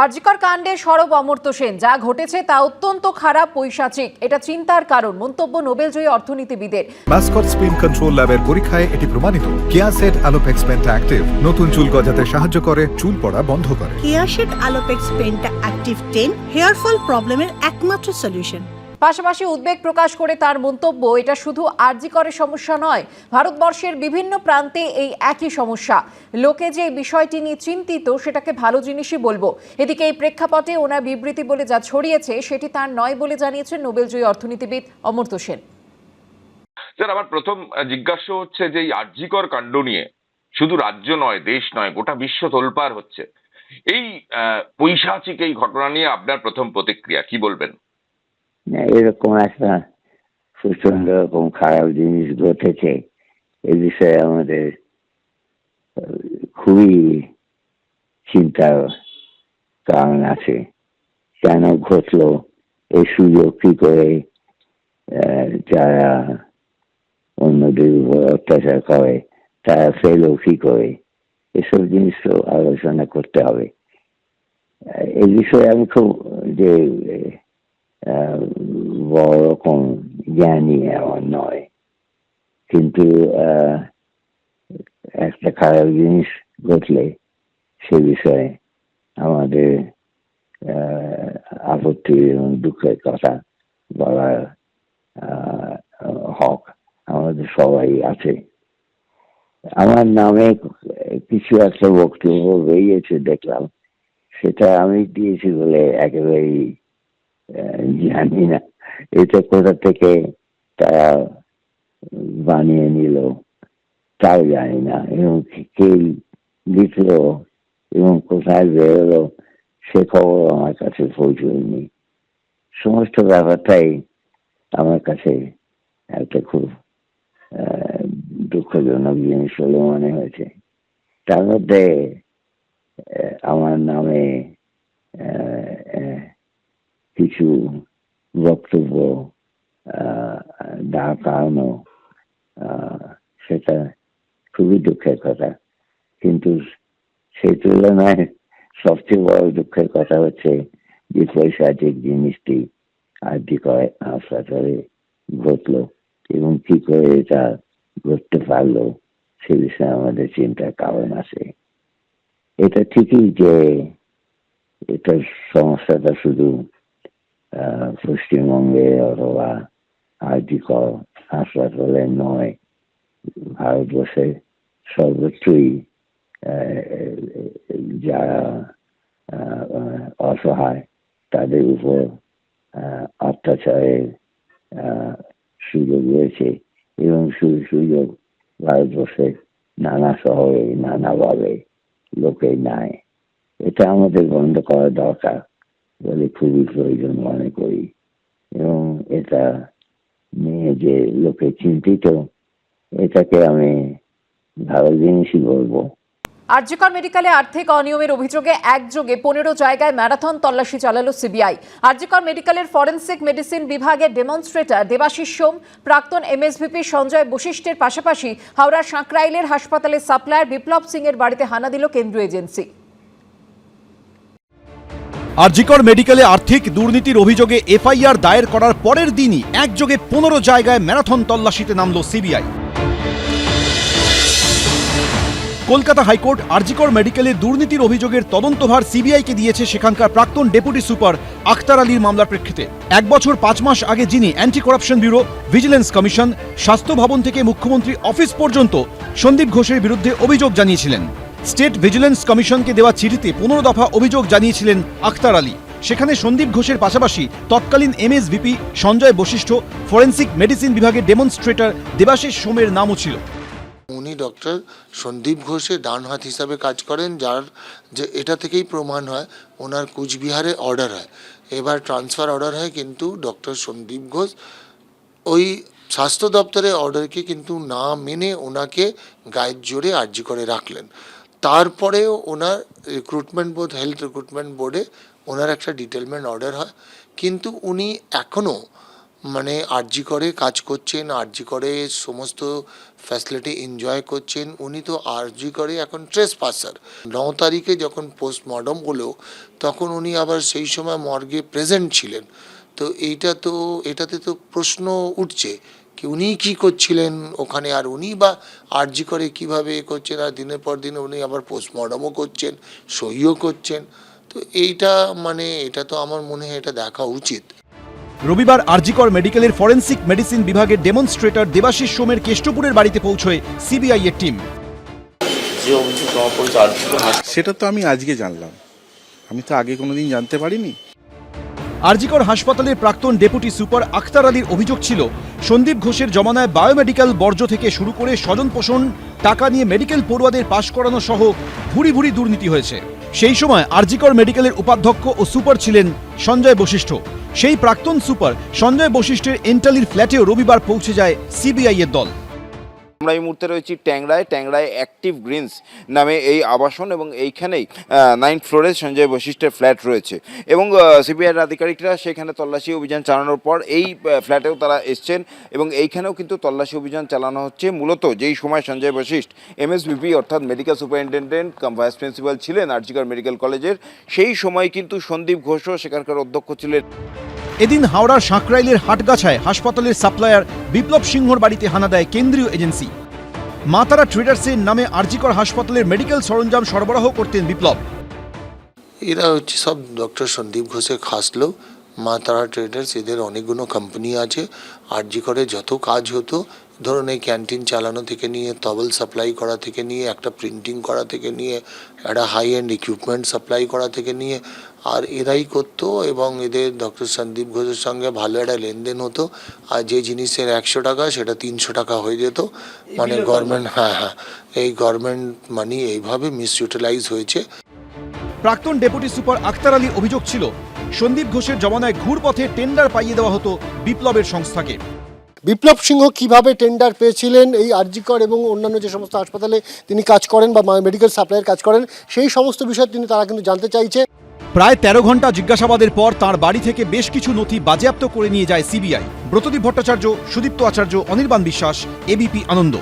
আরজিকর কাণ্ডে সরব অমর্ত্য সেন। যা ঘটেছে তা অত্যন্ত খারাপ পৈশাচিক। এটা চিন্তার কারণ মন্তব্য নোবেলজয়ী অর্থনীতিবিদের। ভাস্কর স্পিন কন্ট্রোল ল্যাবের পরীক্ষায় এটি প্রমাণিত। কিয়াসেট আলোপেক্স পেন্ট অ্যাক্টিভ। নতুন চুল গজাতে সাহায্য করে চুল পড়া বন্ধ করে। কিয়াসেট আলোপেক্স পেনটা অ্যাক্টিভ টেন হেয়ার ফল প্রবলেমের একমাত্র সলিউশন। পাশাপাশি উদ্বেগ প্রকাশ করে তার মন্তব্য, এটা শুধু আরজিকরের সমস্যা নয়, ভারতবর্ষের বিভিন্ন প্রান্তে এই একই সমস্যা। লোকে যে বিষয়টি নিয়ে চিন্তিত, সেটাকে ভালো জিনিসই বলব। এদিকে এই প্রেক্ষাপটে ওনার বিবৃতি বলে যা ছড়িয়েছে, সেটি তার নয় বলে জানিয়েছেন নোবেলজয়ী অর্থনীতিবিদ অমর্ত্য সেন। স্যার, আমার প্রথম জিজ্ঞাসা হচ্ছে যে এই আর্যিকর কাণ্ড নিয়ে শুধু রাজ্য নয়, দেশ নয়, গোটা বিশ্ব তোলপাড় হচ্ছে। এই পৈশাচিক এই ঘটনা নিয়ে আপনার প্রথম প্রতিক্রিয়া, কি বলবেন? এরকম একটা প্রচণ্ড রকম খারাপ জিনিস ঘটেছে এ বিষয়ে আমাদের খুবই চিন্তার কারণ আছে কেন ঘটলো এই সুযোগ কি করে যারা অন্যদের উপর অত্যাচার করে তারা ফেলো কি করে এসব জিনিস তো আলোচনা করতে হবে এই বিষয়ে আমি খুব যে বড় রকম জ্ঞানী এমন নয় কিন্তু একটা খারাপ জিনিস ঘটলে সে বিষয়ে আমাদের আপত্তি এবং দুঃখের কথা বলার হক আমাদের সবাই আছে আমার নামে কিছু একটা বক্তব্য বেরিয়েছে দেখলাম সেটা আমি দিয়েছি বলে একেবারেই জানি না এটা কোথা থেকে তারা বানিয়ে নিল। তাও জানি না, এবং কে লিখলো এবং কোথায় বেরোলো, সে খবর আমার কাছে পৌঁছয়নি। সমস্ত ব্যাপারটাই আমার কাছে একটা খুব দুঃখজনক জিনিস বলে মনে হয়েছে। তার মধ্যে আমার নামে কিছু বক্তব্য দেওয়ার কারণও সেটা খুবই দুঃখের কথা। কিন্তু সেই তুলনায় সবচেয়ে বড় দুঃখের কথা হচ্ছে যে পৈশাচিক জিনিসটি আর্জি করে হাসপাতালে ঘটলো এবং কি করে এটা ঘটতে পারল সে বিষয়ে আমাদের চিন্তার কারণ আছে। এটা ঠিকই যে এটা সমস্যাটা শুধু পশ্চিমবঙ্গে অথবা আর্টিকল হাসপাতালে নয়। ভারতবর্ষের সর্বোচ্চই যারা অসহায়, তাদের উপর অত্যাচারের সুযোগ রয়েছে এবং সেই সুযোগ ভারতবর্ষের নানা শহরে নানাভাবে লোকে নেয়। এটা আমাদের বন্ধ করা দরকার। বলে খুবই প্রয়োজন মনে করি এবং এটা নিয়ে যে লোকে চিন্তিত এটাকে আমি ভালো জিনিসই বলব আরজিকর মেডিকেলে আর্থিক অনিয়মের অভিযোগে একযোগে পনেরো জায়গায় ম্যারাথন তল্লাশি চালালো সিবিআই। আরজিকর মেডিকেলের ফরেন্সিক মেডিসিন বিভাগের ডেমনস্ট্রেটর দেবাশিস সোম, প্রাক্তন এমএসভিপি সঞ্জয় বশিষ্ঠের পাশাপাশি হাওড়ার সাঁকরাইলের হাসপাতালের সাপ্লায়ার বিপ্লব সিং এর বাড়িতে হানা দিল কেন্দ্রীয় এজেন্সি। আরজিকর মেডিকেলে আর্থিক দুর্নীতির অভিযোগে এফআইআর দায়ের করার পরের দিনই একযোগে পনেরো জায়গায় ম্যারাথন তল্লাশিতে নামল সিবিআই। কলকাতা হাইকোর্ট আরজিকর মেডিকেলে দুর্নীতির অভিযোগের তদন্তভার সিবিআইকে দিয়েছে সেখানকার প্রাক্তন ডেপুটি সুপার আখতার আলীর মামলার প্রেক্ষিতে। এক বছর পাঁচ মাস আগে যিনি anti corruption bureau, vigilance commission, স্বাস্থ্য ভবন থেকে মুখ্যমন্ত্রী অফিস পর্যন্ত সন্দীপ ঘোষের বিরুদ্ধে অভিযোগ জানিয়েছিলেন। স্টেট ভিজিলেন্স কমিশনকে দেওয়া চিঠিতে পনেরো দফা অভিযোগ জানিয়েছিলেন আখতার আলী। সেখানে সন্দীপ ঘোষের পাশাপাশি তৎকালীন MSVP Sanjay Vashisht, forensic medicine বিভাগের ডেমনস্ট্রেটর দেবাশিস সোমের নামও ছিল। উনি ডক্টর সন্দীপ ঘোষের ডান হাত হিসাবে কাজ করেন, যার যে এটা থেকেই প্রমাণ হয়, ওনার কুচবিহারে অর্ডার হয়। এবার ট্রান্সফার অর্ডার হয় কিন্তু ডক্টর সন্দীপ ঘোষ ওই স্বাস্থ্য দপ্তরের অর্ডারকে কিন্তু না মেনে ওনাকে গায়ের জোরে আর্জি করে রাখলেন। তারপরেও ওনার রিক্রুটমেন্ট বোর্ড হেলথ রিক্রুটমেন্ট বোর্ডে ওনার একটা ডিটেলমেন্ট অর্ডার হয়। কিন্তু উনি এখনও মানে আরজি করে কাজ করছেন, আরজি করে সমস্ত ফ্যাসিলিটি এনজয় করছেন। উনি তো আরজি করে এখন ট্রেস পাসার ন তারিখে যখন পোস্টমর্টম হলো, তখন উনি আবার সেই সময় মর্গে প্রেজেন্ট ছিলেন। তো এইটা তো, এটাতে তো প্রশ্ন উঠছে কি উনি কি করছিলেন ওখানে আর উনি বা আরজি করে কীভাবে এ করছেন আর দিনের পর দিন উনি আবার পোস্টমর্টমও করছেন সইও করছেন। তো এইটা মানে এটা তো আমার মনে হয় এটা দেখা উচিত। রবিবার আরজিকর মেডিকেলের ফরেন্সিক মেডিসিন বিভাগের ডেমনস্ট্রেটর দেবাশিস সোমের কেষ্টপুরের বাড়িতে পৌঁছয় সিবিআই এর টিম। সেটা তো আমি আজকে জানলাম। আমি তো আগে কোনোদিন জানতে পারিনি। আরজিকর হাসপাতালের প্রাক্তন ডেপুটি সুপার আখতার আলীর অভিযোগ ছিল, সন্দীপ ঘোষের জমানায় বায়োমেডিক্যাল বর্জ্য থেকে শুরু করে স্বজন পোষণ টাকা নিয়ে মেডিকেল পড়ুয়াদের পাশ করানো সহ ভুরি ভুরি দুর্নীতি হয়েছে। সেই সময় আরজিকর মেডিকেলের উপাধ্যক্ষ ও সুপার ছিলেন সঞ্জয় বশিষ্ঠ। সেই প্রাক্তন সুপার সঞ্জয় বশিষ্ঠের এন্টালির ফ্ল্যাটেও রবিবার পৌঁছে যায় সিবিআই এর দল। আমরা এই মুহূর্তে রয়েছি ট্যাংরায় ট্যাংরায় অ্যাক্টিভ গ্রিনস নামে এই আবাসন এবং এইখানেই নাইন্থ ফ্লোরে সঞ্জয় বশিষ্ঠের ফ্ল্যাট রয়েছে। এবং সিবিআইয়ের আধিকারিকরা সেখানে তল্লাশি অভিযান চালানোর পর এই ফ্ল্যাটেও তারা এসছেন এবং এইখানেও কিন্তু তল্লাশি অভিযান চালানো হচ্ছে। মূলত যেই সময় সঞ্জয় বশিষ্ঠ এমএসবিপি অর্থাৎ medical superintendent cum vice principal ছিলেন আরজিকর মেডিকেল কলেজের সেই সময় কিন্তু সন্দীপ ঘোষও সেখানকার অধ্যক্ষ ছিলেন। এদিন হাওড়ার সাঁকরাইলের হাটগাছায় হাসপাতালের সাপ্লায়ার বিপ্লব সিংহর বাড়িতে হানা দেয় কেন্দ্রীয় এজেন্সি মাতারা ট্রেডার্সের নামে আরজিকর হাসপাতালের মেডিকেল সরঞ্জাম সরবরাহ করতেন বিপ্লব। এরা হচ্ছে সব ডক্টর সন্দীপ ঘোষের খাস লোক। মা তারা ট্রেডার্স, এদের অনেকগুলো কোম্পানি আছে। আরজি করে যত কাজ হতো ধরুন এই ক্যান্টিন চালানো থেকে নিয়ে তবল সাপ্লাই করা থেকে নিয়ে একটা প্রিন্টিং করা থেকে নিয়ে একটা হাই এন্ড ইকুইপমেন্ট সাপ্লাই করা থেকে নিয়ে আর এরাই করতো এবং এদের ডক্টর সন্দীপ ঘোষের সঙ্গে ভালো একটা লেনদেন হতো। আর যে জিনিসের একশো টাকা সেটা তিনশো টাকা হয়ে যেত। মানে গভর্নমেন্ট হ্যাঁ হ্যাঁ এই গভর্নমেন্ট মানি এইভাবে মিসইউটিলাইজ হয়েছে। প্রাক্তন ডেপুটি সুপার আখতার আলী অভিযোগ ছিল সন্দীপ ঘোষের জমানায় ঘুরপথে টেন্ডার পাইয়ে দেওয়া হতো বিপ্লবের সংস্থাকে। বিপ্লব সিংহ কীভাবে টেন্ডার পেয়েছিলেন, এই আরজিকর এবং অন্যান্য যে সমস্ত হাসপাতালে তিনি কাজ করেন বা মেডিকেল সাপ্লাইয়ের কাজ করেন, সেই সমস্ত বিষয় তিনি তারা কিন্তু জানতে চাইছে। প্রায় তেরো ঘণ্টা জিজ্ঞাসাবাদের পর তার বাড়ি থেকে বেশ কিছু নথি বাজেয়াপ্ত করে নিয়ে যায় সিবিআই। ব্রতদীপ ভট্টাচার্য, সুদীপ্ত আচার্য, অনির্বাণ বিশ্বাস এবিপি আনন্দ।